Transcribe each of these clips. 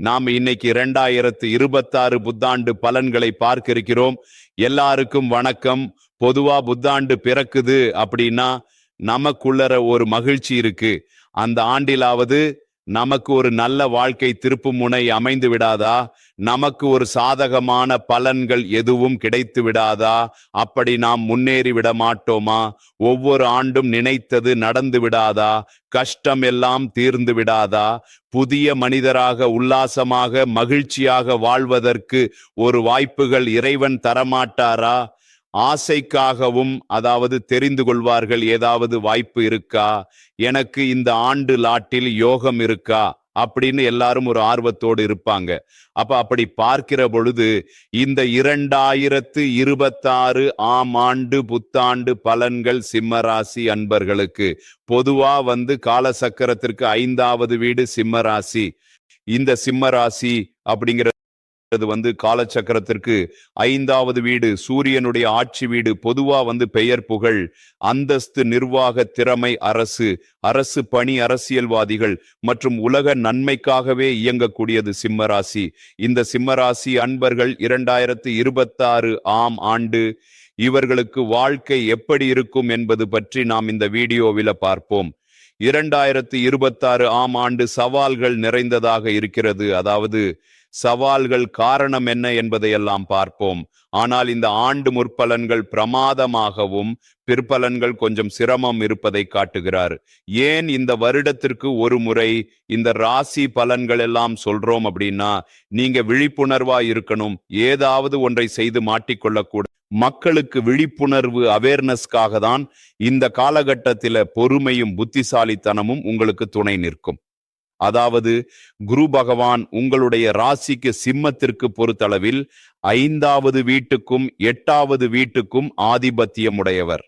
நாம் இன்னைக்கு இரண்டாயிரத்து இருபத்தாறு புத்தாண்டு பலன்களை பார்க்க இருக்கிறோம் எல்லாருக்கும் வணக்கம். பொதுவா புத்தாண்டு பிறக்குது அப்படின்னா நமக்குள்ளற ஒரு மகிழ்ச்சி இருக்கு. அந்த ஆண்டிலாவது நமக்கு ஒரு நல்ல வாழ்க்கை திருப்பு முனை அமைந்து விடாதா? நமக்கு ஒரு சாதகமான பலன்கள் எதுவும் கிடைத்து விடாதா? அப்படி நாம் முன்னேறி விட மாட்டோமா? ஒவ்வொரு ஆண்டும் நினைத்தது நடந்து விடாதா? கஷ்டம் எல்லாம் தீர்ந்து விடாதா? புதிய மனிதராக உல்லாசமாக மகிழ்ச்சியாக வாழ்வதற்கு ஒரு வாய்ப்புகள் இறைவன் தரமாட்டாரா? ஆசைக்காகவும் அதாவது தெரிந்து கொள்வார்கள் ஏதாவது வாய்ப்பு இருக்கா? எனக்கு இந்த ஆண்டு லாட்டில் யோகம் இருக்கா? அப்படின்னு எல்லாரும் ஒரு ஆர்வத்தோடு இருப்பாங்க. அப்ப அப்படி பார்க்கிற பொழுது இந்த இரண்டாயிரத்து இருபத்தாறு ஆம் ஆண்டு புத்தாண்டு பலன்கள் சிம்மராசி அன்பர்களுக்கு. பொதுவா வந்து காலசக்கரத்திற்கு ஐந்தாவது வீடு சிம்மராசி. இந்த சிம்மராசி அப்படிங்கிற அது வந்து காலச்சக்கரத்திற்கு ஐந்தாவது வீடு சூரியனுடைய ஆட்சி வீடு பொதுவா வந்து பெயர் புகழ் அந்தஸ்து நிர்வாக திறமை அரசு அரசு பணி அரசியல்வாதிகள் மற்றும் உலக நன்மைக்காகவே இயங்கக்கூடியது சிம்மராசி. இந்த சிம்மராசி அன்பர்கள் இரண்டாயிரத்தி இருபத்தாறு ஆம் ஆண்டு இவர்களுக்கு வாழ்க்கை எப்படி இருக்கும் என்பது பற்றி நாம் இந்த வீடியோவில் பார்ப்போம். இரண்டாயிரத்தி இருபத்தாறு ஆம் ஆண்டு சவால்கள் நிறைந்ததாக இருக்கிறது. அதாவது சவால்கள் காரணம் என்ன என்பதையெல்லாம் பார்ப்போம். ஆனால் இந்த ஆண்டு முற்பலன்கள் பிரமாதமாகவும் பிற்பலன்கள் கொஞ்சம் சிரமம் இருப்பதை காட்டுகிறார். ஏன் இந்த வருடத்திற்கு ஒரு முறை இந்த ராசி பலன்கள் எல்லாம் சொல்றோம் அப்படின்னா நீங்க விழிப்புணர்வா இருக்கணும். ஏதாவது ஒன்றை செய்து மாட்டிக்கொள்ளக்கூட மக்களுக்கு விழிப்புணர்வு அவேர்னஸ்க்காக தான் இந்த காலகட்டத்தில பொறுமையும் புத்திசாலித்தனமும் உங்களுக்கு துணை நிற்கும். அதாவது குரு பகவான் உங்களுடைய ராசிக்கு சிம்மத்திற்கு பொறுத்தளவில் ஐந்தாவது வீட்டுக்கும் எட்டாவது வீட்டுக்கும் ஆதிபத்தியம் உடையவர்.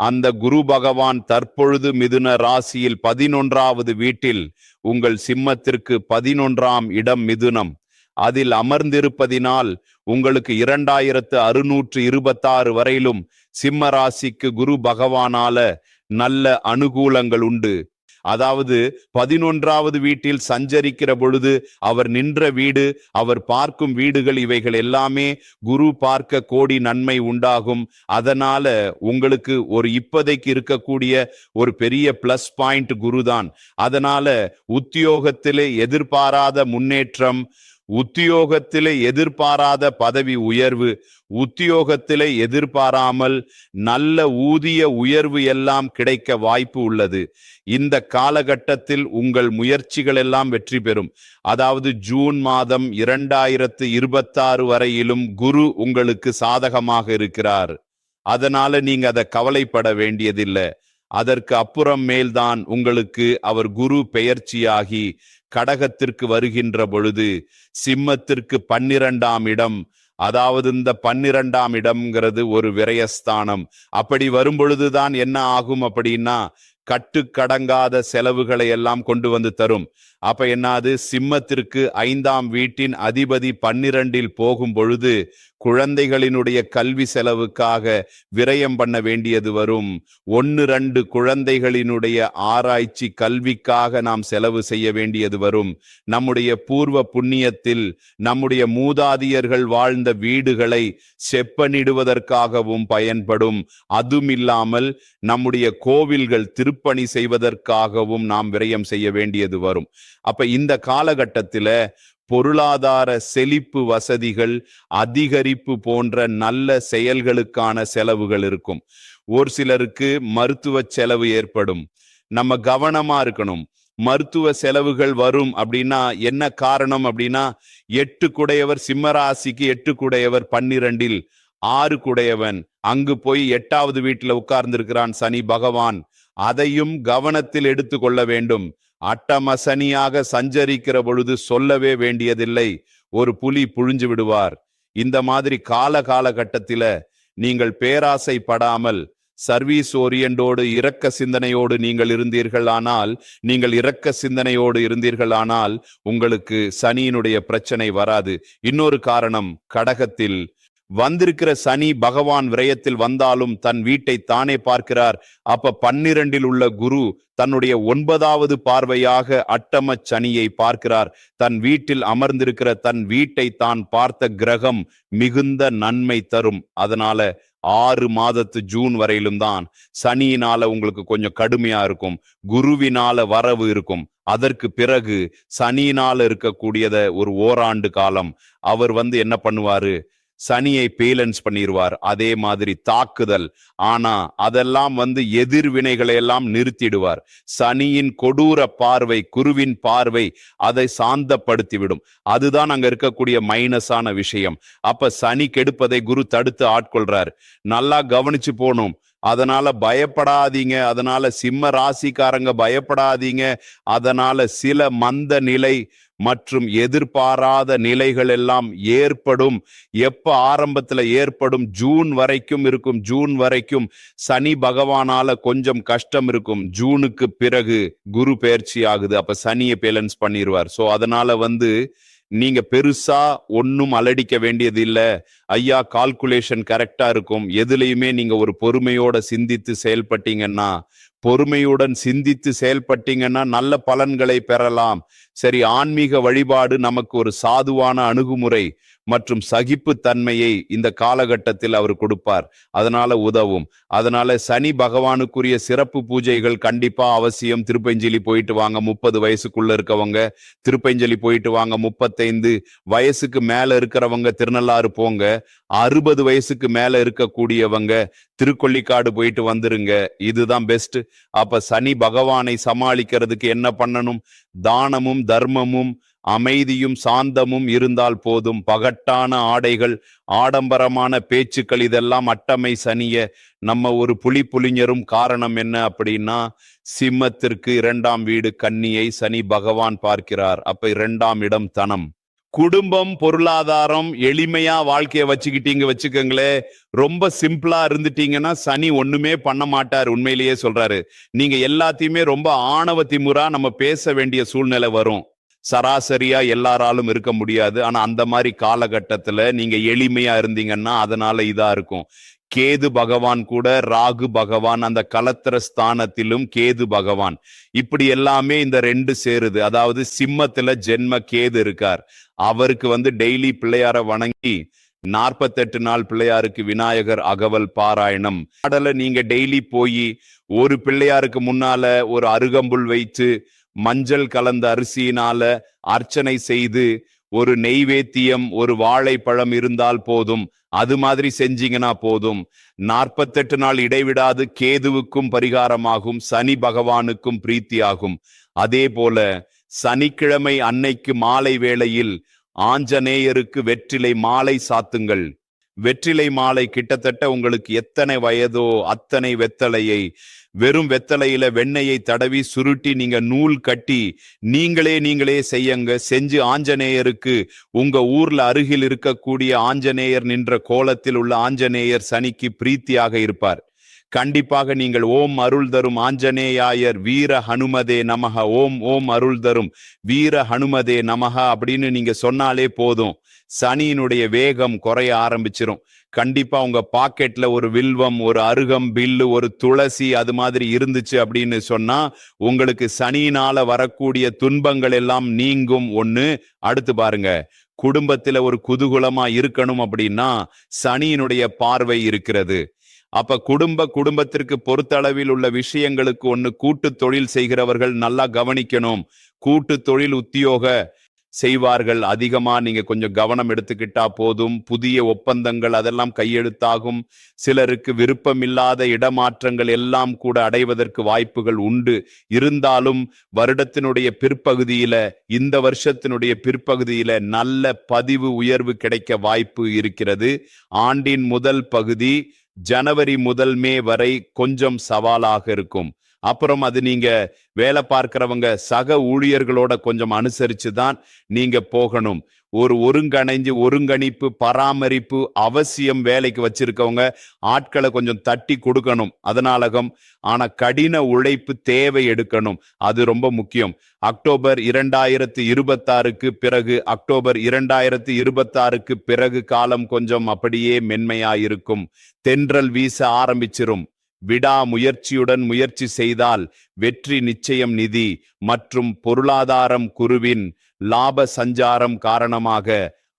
அந்த குரு பகவான் தற்பொழுது மிதுன ராசியில் பதினொன்றாவது வீட்டில் உங்கள் சிம்மத்திற்கு பதினொன்றாம் இடம் மிதுனம். அதில் அமர்ந்திருப்பதினால் உங்களுக்கு இரண்டாயிரத்து அறுநூற்று இருபத்தாறு வரையிலும் சிம்ம ராசிக்கு குரு பகவானால நல்ல அனுகூலங்கள் உண்டு. அதாவது பதினொன்றாவது வீட்டில் சஞ்சரிக்கிற பொழுது அவர் நின்ற வீடு அவர் பார்க்கும் வீடுகள் இவைகள் எல்லாமே குரு பார்க்க கோடி நன்மை உண்டாகும். அதனால உங்களுக்கு ஒரு இப்போதைக்கு இருக்கக்கூடிய ஒரு பெரிய பிளஸ் பாயிண்ட் குரு தான் அதனால உத்தியோகத்திலே எதிர்பாராத முன்னேற்றம் உத்தியோகத்திலே எதிர்பாராத பதவி உயர்வு உத்தியோகத்திலே எதிர்பாராமல் நல்ல ஊதிய உயர்வு எல்லாம் கிடைக்க வாய்ப்பு உள்ளது. இந்த காலகட்டத்தில் உங்கள் முயற்சிகள் எல்லாம் வெற்றி பெறும். அதாவது ஜூன் மாதம் இரண்டாயிரத்து இருபத்தாறு வரையிலும் குரு உங்களுக்கு சாதகமாக இருக்கிறார். அதனால நீங்க அதை கவலைப்பட வேண்டியதில்லை. அதற்கு அப்புறம் மேல்தான் உங்களுக்கு அவர் குரு பெயர்ச்சியாகி கடகத்திற்கு வருகின்ற பொழுது சிம்மத்திற்கு பன்னிரண்டாம் இடம். அதாவது இந்த பன்னிரண்டாம் இடம்ங்கிறது ஒரு விரயஸ்தானம். அப்படி வரும்பொழுதுதான் என்ன ஆகும் அப்படின்னா கட்டுக்கடங்காத செலவுகளை எல்லாம் கொண்டு வந்து தரும். அப்ப என்னது? சிம்மத்திற்கு ஐந்தாம் வீட்டின் அதிபதி பன்னிரண்டில் போகும் பொழுது குழந்தைகளினுடைய கல்வி செலவுக்காக விரயம் பண்ண வேண்டியது வரும். ஒன்னு ரெண்டு குழந்தைகளினுடைய ஆராய்ச்சி கல்விக்காக நாம் செலவு செய்ய வேண்டியது வரும். நம்முடைய பூர்வ புண்ணியத்தில் நம்முடைய மூதாதியர்கள் வாழ்ந்த வீடுகளை செப்பனிடுவதற்காகவும் பயன்படும். அதுமில்லாமல் நம்முடைய கோவில்கள் திருப்பணி செய்வதற்காகவும் நாம் விரயம் செய்ய வேண்டியது வரும். அப்ப இந்த காலகட்டத்தில் பொருளாதார செழிப்பு வசதிகள் அதிகரிப்பு போன்ற நல்ல செயல்களுக்கான செலவுகள் இருக்கும். ஒரு சிலருக்கு மருத்துவ செலவு ஏற்படும். நம்ம கவனமா இருக்கணும். மருத்துவ செலவுகள் வரும் அப்படின்னா என்ன காரணம் அப்படின்னா எட்டு குடையவர் சிம்மராசிக்கு எட்டு குடையவர் பன்னிரண்டில் ஆறு குடையவன். அங்கு போய் எட்டாவது வீட்டுல உட்கார்ந்து இருக்கிறான் சனி பகவான். அதையும் கவனத்தில் எடுத்துக்கொள்ள வேண்டும். அட்டமசனியாக சஞ்சரிக்கிற பொழுது சொல்லவே வேண்டியதில்லை. ஒரு புலி புழிஞ்சு விடுவார். இந்த மாதிரி கால காலகட்டத்தில நீங்கள் பேராசை படாமல் சர்வீஸ் ஓரியண்டோடு இரக்க சிந்தனையோடு நீங்கள் இருந்தீர்களானால் நீங்கள் இரக்க சிந்தனையோடு இருந்தீர்களானால் உங்களுக்கு சனியினுடைய பிரச்சனை வராது. இன்னொரு காரணம் கடகத்தில் வந்திருக்கிற சனி பகவான் விரயத்தில் வந்தாலும் தன் வீட்டை தானே பார்க்கிறார். அப்ப பன்னிரண்டில் உள்ள குரு தன்னுடைய ஒன்பதாவது பார்வையாக அட்டம சனியை பார்க்கிறார். தன் வீட்டில் அமர்ந்திருக்கிற தன் வீட்டை தான் பார்த்த கிரகம் மிகுந்த நன்மை தரும். அதனால ஆறு மாதத்து ஜூன் வரையிலும் தான் சனியினால உங்களுக்கு கொஞ்சம் கடுமையா இருக்கும். குருவினால வரவு இருக்கும். அதற்கு பிறகு சனியினால இருக்கக்கூடியத ஒரு ஓராண்டு காலம். அவர் வந்து என்ன பண்ணுவாரு? சனியை பேலன்ஸ் பண்ணிடுவார் அதே மாதிரி தாக்குதல். ஆனா அதெல்லாம் வந்து எதிர்வினைகளை எல்லாம் நிறுத்திடுவார். சனியின் கொடூர பார்வை குருவின் பார்வை அதை சாந்தப்படுத்தி விடும் அதுதான் அங்க இருக்கக்கூடிய மைனஸான விஷயம். அப்ப சனி கெடுப்பதை குரு தடுத்து ஆட்கொள்றார். நல்லா கவனிச்சு போகணும். அதனால பயப்படாதீங்க. அதனால சிம்ம ராசிக்காரங்க பயப்படாதீங்க. அதனால சில மந்த நிலை மற்றும் எதிர்பாராத நிலைகள் எல்லாம் ஏற்படும். எப்ப ஆரம்பத்துல ஏற்படும்? ஜூன் வரைக்கும் இருக்கும். ஜூன் வரைக்கும் சனி பகவானால கொஞ்சம் கஷ்டம் இருக்கும். ஜூனுக்கு பிறகு குரு பெயர்ச்சி ஆகுது. அப்ப சனியை பேலன்ஸ் பண்ணிடுவார் சோ அதனால வந்து நீங்க பெருசா ஒன்னும் அலடிக்க வேண்டியது இல்ல ஐயா கால்குலேஷன் கரெக்டா இருக்கும். எதுலையுமே நீங்க ஒரு பொறுமையோட சிந்தித்து செயல்பட்டீங்கன்னா பொறுமையுடன் சிந்தித்து செயல்பட்டீங்கன்னா நல்ல பலன்களை பெறலாம். சரி ஆன்மீக வழிபாடு நமக்கு ஒரு சாதுவான அணுகுமுறை. மற்றும் சகிப்பு தன்மையை இந்த காலகட்டத்தில் அவர் கொடுப்பார். அதனால உதவும். அதனால சனி பகவானுக்குரிய சிறப்பு பூஜைகள் கண்டிப்பா அவசியம். திருப்பஞ்சலி போயிட்டு வாங்க முப்பது வயசுக்குள்ள இருக்கவங்க. திருப்பஞ்சலி போயிட்டு வாங்க முப்பத்தைந்து வயசுக்கு மேல இருக்கிறவங்க திருநள்ளாறு போங்க. அறுபது வயசுக்கு மேல இருக்கக்கூடியவங்க திருக்கொள்ளிக்காடு போயிட்டு வந்துருங்க. இதுதான் பெஸ்ட் அப்ப சனி பகவானை சமாளிக்கிறதுக்கு என்ன பண்ணணும்? தானமும் தர்மமும் அமைதியும் சாந்தமும் இருந்தால் போதும். பகட்டான ஆடைகள் ஆடம்பரமான பேச்சுக்கள் இதெல்லாம் அட்டமை சனிய. நம்ம ஒரு புலி புலிஞரும் காரணம் என்ன அப்படின்னா சிம்மத்திற்கு இரண்டாம் வீடு கன்னியை சனி பகவான் பார்க்கிறார். அப்ப இரண்டாம் இடம் தனம். குடும்பம் பொருளாதாரம் எளிமையா வாழ்க்கையை வச்சுக்கிட்டீங்க வச்சுக்கோங்களே. ரொம்ப சிம்பிளா இருந்துட்டீங்கன்னா சனி ஒண்ணுமே பண்ண மாட்டார் உண்மையிலேயே சொல்றாரு. நீங்க எல்லாத்தையுமே ரொம்ப ஆணவ திமுறா நம்ம பேச வேண்டிய சூழ்நிலை வரும். சராசரியா எல்லாராலும் இருக்க முடியாது. ஆனா அந்த மாதிரி காலகட்டத்துல நீங்க எளிமையா இருந்தீங்கன்னா அதனால இதா இருக்கும். கேது பகவான் கூட ராகு பகவான் அந்த கலத்திர ஸ்தானத்திலும் கேது பகவான். இப்படி எல்லாமே இந்த ரெண்டு சேருது. அதாவது சிம்மத்துல ஜென்ம கேது இருக்கார். அவருக்கு வந்து டெய்லி பிள்ளையார வணங்கி நாற்பத்தெட்டு நாள் பிள்ளையாருக்கு விநாயகர் அகவல் பாராயணம். பாடல நீங்க டெய்லி போய் ஒரு பிள்ளையாருக்கு முன்னால ஒரு அருகம்புல் வைத்து மஞ்சள் கலந்த அரிசியினால அர்ச்சனை செய்து ஒரு நெய்வேத்தியம் ஒரு வாழைப்பழம் இருந்தால் போதும். அது மாதிரி செஞ்சீங்கன்னா போதும். நாற்பத்தெட்டு நாள் இடைவிடாது கேதுவுக்கும் பரிகாரமாகும் சனி பகவானுக்கும் பிரீத்தியாகும். அதே போல சனிக்கிழமை அன்னைக்கு மாலை வேளையில் ஆஞ்சநேயருக்கு வெற்றிலை மாலை சாத்துங்கள். வெற்றிலை மாலை கிட்டத்தட்ட உங்களுக்கு எத்தனை வயதோ அத்தனை வெத்தலையை வெறும் வெத்தலையில வெண்ணெயை தடவி சுருட்டி நீங்க நூல் கட்டி நீங்களே நீங்களே செய்யுங்க. செஞ்சு ஆஞ்சநேயருக்கு உங்க ஊர்ல அருகில் இருக்கக்கூடிய ஆஞ்சநேயர் நின்ற கோலத்தில் உள்ள ஆஞ்சநேயர் சனிக்கு பிரீத்தியாக இருப்பார். கண்டிப்பாக நீங்கள் ஓம் அருள் தரும் ஆஞ்சநேயாயர் வீர ஹனுமதே நமக ஓம் ஓம் அருள் தரும் வீர ஹனுமதே நமக அப்படின்னு நீங்க சொன்னாலே போதும். சனியினுடைய வேகம் குறைய ஆரம்பிச்சிரும். கண்டிப்பா உங்க பாக்கெட்ல ஒரு வில்வம் ஒரு அருகம் பில்லு ஒரு துளசி அது மாதிரி இருந்துச்சு அப்படின்னு சொன்னா உங்களுக்கு சனியினால வரக்கூடிய துன்பங்கள் எல்லாம் நீங்கும் ஒண்ணு. அடுத்து பாருங்க குடும்பத்துல ஒரு குதூகலமா இருக்கணும் அப்படின்னா சனியினுடைய பார்வை இருக்கிறது. அப்ப குடும்ப குடும்பத்திற்கு பொறுத்தளவில் உள்ள விஷயங்களுக்கு ஒன்று கூட்டு தொழில் செய்கிறவர்கள் நல்லா கவனிக்கணும். கூட்டு தொழில் உத்தியோக செய்வார்கள். அதிகமா நீங்க கொஞ்சம் கவனம் எடுத்துக்கிட்டா போதும். புதிய ஒப்பந்தங்கள் அதெல்லாம் கையெழுத்தாகும். சிலருக்கு விருப்பமில்லாத இடமாற்றங்கள் எல்லாம் கூட அடைவதற்கு வாய்ப்புகள் உண்டு. இருந்தாலும் வருடத்தினுடைய பிற்பகுதியில இந்த வருஷத்தினுடைய பிற்பகுதியில நல்ல பதிவு உயர்வு கிடைக்க வாய்ப்பு இருக்கிறது. ஆண்டின் முதல் பகுதி ஜனவரி முதல் மே வரை கொஞ்சம் சவாலாக இருக்கும். அப்புறம் அது நீங்க வேலை பார்க்கிறவங்க சக ஊழியர்களோட கொஞ்சம் அனுசரிச்சு தான் நீங்க போகணும். ஒரு ஒருங்கிணைஞ்சு ஒருங்கணிப்பு பராமரிப்பு அவசியம் வேலைக்கு வச்சிருக்கவங்க ஆட்களை கொஞ்சம் தட்டி கொடுக்கணும். அதனாலகம் ஆனா கடின உழைப்பு தேவை எடுக்கணும். அது ரொம்ப முக்கியம். அக்டோபர் இரண்டாயிரத்து இருபத்தாறுக்கு பிறகு அக்டோபர் இரண்டாயிரத்து இருபத்தாறுக்கு பிறகு காலம் கொஞ்சம் அப்படியே மென்மையாயிருக்கும். தென்றல் வீச ஆரம்பிச்சிரும். விடா முயற்சியுடன் முயற்சி செய்தால் வெற்றி நிச்சயம் நிதி மற்றும் பொருளாதாரம் குருவின் லாப சஞ்சாரம் காரணமாக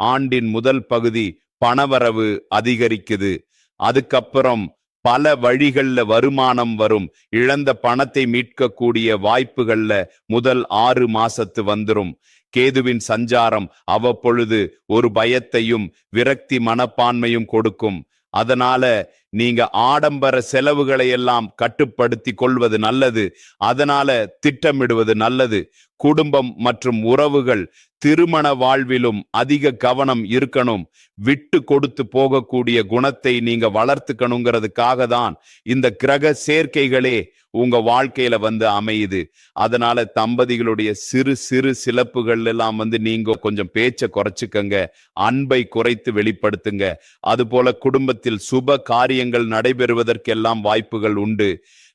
ஆண்டின் முதல் பகுதி பணவரவு அதிகரிக்குது. அதுக்கப்புறம் பல வழிகள்ல வருமானம் வரும். இழந்த பணத்தை மீட்கக்கூடிய வாய்ப்புகள்ல முதல் ஆறு மாசத்து வந்துரும். கேதுவின் சஞ்சாரம் அவ்வப்பொழுது ஒரு பயத்தையும் விரக்தி மனப்பான்மையும் கொடுக்கும். அதனால நீங்க ஆடம்பர செலவுகளை எல்லாம் கட்டுப்படுத்தி கொள்வது நல்லது. அதனால திட்டமிடுவது நல்லது. குடும்பம் மற்றும் உறவுகள் திருமண வாழ்விலும் அதிக கவனம் இருக்கணும். விட்டு கொடுத்து போகக்கூடிய குணத்தை நீங்க வளர்த்துக்கணுங்கிறதுக்காக தான் இந்த கிரக சேர்க்கைகளே உங்க வாழ்க்கையில வந்து அமையுது. அதனால தம்பதிகளுடைய சிறு சிறு சிலப்புகள் எல்லாம் வந்து நீங்க கொஞ்சம் பேச்சை குறைச்சிக்கங்க. அன்பை குறைத்து வெளிப்படுத்துங்க. அது போல குடும்பத்தில் சுப காரியங்கள் நடைபெறுவதற்கெல்லாம் வாய்ப்புகள் உண்டு.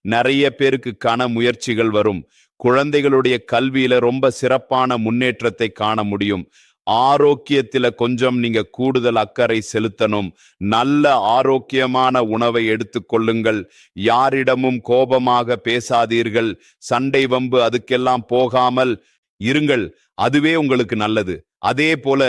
நிறைய பேருக்கு கன முயற்சிகள் வரும். குழந்தைகளுடைய கல்வியில ரொம்ப சிறப்பான முன்னேற்றத்தை காண முடியும். ஆரோக்கியத்தில கொஞ்சம் நீங்க கூடுதல் அக்கறை செலுத்தணும். நல்ல ஆரோக்கியமான உணவை எடுத்துக்கொள்ளுங்கள் யாரிடமும் கோபமாக பேசாதீர்கள். சண்டை வம்பு அதுக்கெல்லாம் போகாமல் இருங்கள். அதுவே உங்களுக்கு நல்லது. அதே போல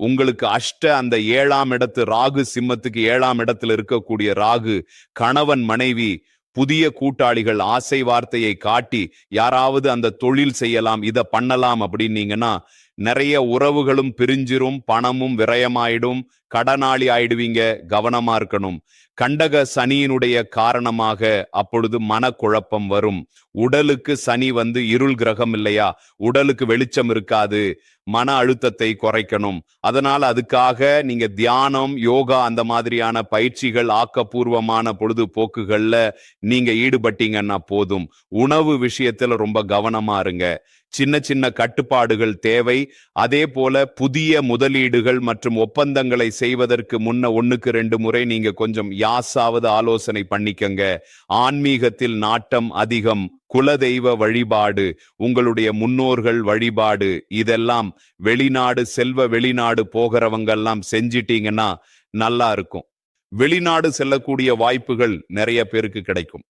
உங்களுக்கு அஷ்ட அந்த ஏழாம் இடத்து ராகு சிம்மத்துக்கு ஏழாம் இடத்துல இருக்கக்கூடிய ராகு கணவன் மனைவி புதிய கூட்டாளிகள் ஆசை வார்த்தையை காட்டி யாராவது அந்த தொழில் செய்யலாம் இத பண்ணலாம் அப்படின்னீங்கன்னா நிறைய உறவுகளும் பிரிஞ்சிரும் பணமும் விரயமாயிடும் கடனாளி ஆயிடுவீங்க கவனமா இருக்கணும். கண்டக சனியினுடைய காரணமாக அப்பொழுது மனக்குழப்பம் வரும். உடலுக்கு சனி வந்து இருள் கிரகம் இல்லையா? உடலுக்கு வெளிச்சம் இருக்காது மன அழுத்தத்தை குறைக்கணும். அதனால அதுக்காக நீங்க தியானம் யோகா அந்த மாதிரியான பயிற்சிகள் ஆக்கப்பூர்வமான பொழுதுபோக்குகள்ல நீங்க ஈடுபட்டீங்கன்னா போதும். உணவு விஷயத்துல ரொம்ப கவனமா இருங்க. சின்ன சின்ன கட்டுப்பாடுகள் தேவை. அதே போல புதிய முதலீடுகள் மற்றும் ஒப்பந்தங்களை செய்வதற்கு முன்ன ஒண்ணுக்கு ரெண்டு முறை நீங்க கொஞ்சம் யாசாவது ஆலோசனை பண்ணிக்கங்க. ஆன்மீகத்தில் நாட்டம் அதிகம். குலதெய்வ வழிபாடு உங்களுடைய முன்னோர்கள் வழிபாடு இதெல்லாம் வெளிநாடு செல்வ வெளிநாடு போகிறவங்கெல்லாம் செஞ்சிட்டீங்கன்னா நல்லா இருக்கும். வெளிநாடு செல்லக்கூடிய வாய்ப்புகள் நிறைய பேருக்கு கிடைக்கும்.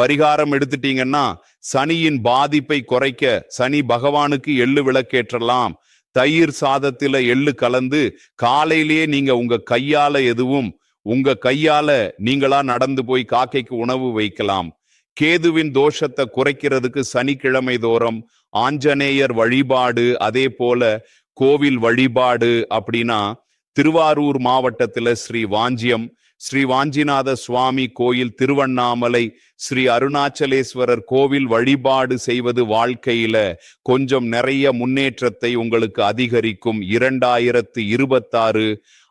பரிகாரம் எடுத்துட்டீங்கன்னா சனியின் பாதிப்பை குறைக்க சனி பகவானுக்கு எள்ளு விளக்கேற்றலாம். தயிர் சாதத்துல எள்ளு கலந்து காலையிலேயே நீங்க உங்க கையால எதுவும் உங்க கையால நீங்களா நடந்து போய் காக்கைக்கு உணவு வைக்கலாம். கேதுவின் தோஷத்தை குறைக்கிறதுக்கு சனிக்கிழமை தோறும் ஆஞ்சநேயர் வழிபாடு அதே போல கோவில் வழிபாடு அப்படின்னா திருவாரூர் மாவட்டத்துல ஸ்ரீ வாஞ்சியம் ஸ்ரீ வாஞ்சிநாத சுவாமி கோயில் திருவண்ணாமலை ஸ்ரீ அருணாச்சலேஸ்வரர் கோவில் வழிபாடு செய்வது வாழ்க்கையில கொஞ்சம் நிறைய முன்னேற்றத்தை உங்களுக்கு அதிகரிக்கும். இரண்டாயிரத்து இருபத்தாறு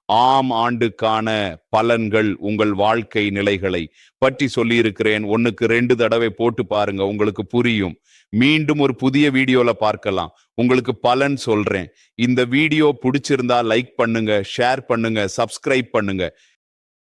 ஆம் ஆண்டுக்கான பலன்கள் உங்கள் வாழ்க்கை நிலைகளை பற்றி சொல்லியிருக்கிறேன். ஒண்ணுக்கு ரெண்டு தடவை போட்டு பாருங்க உங்களுக்கு புரியும். மீண்டும் ஒரு புதிய வீடியோல பார்க்கலாம். உங்களுக்கு பலன் சொல்றேன். இந்த வீடியோ பிடிச்சிருந்தா லைக் பண்ணுங்க ஷேர் பண்ணுங்க சப்ஸ்கிரைப் பண்ணுங்க.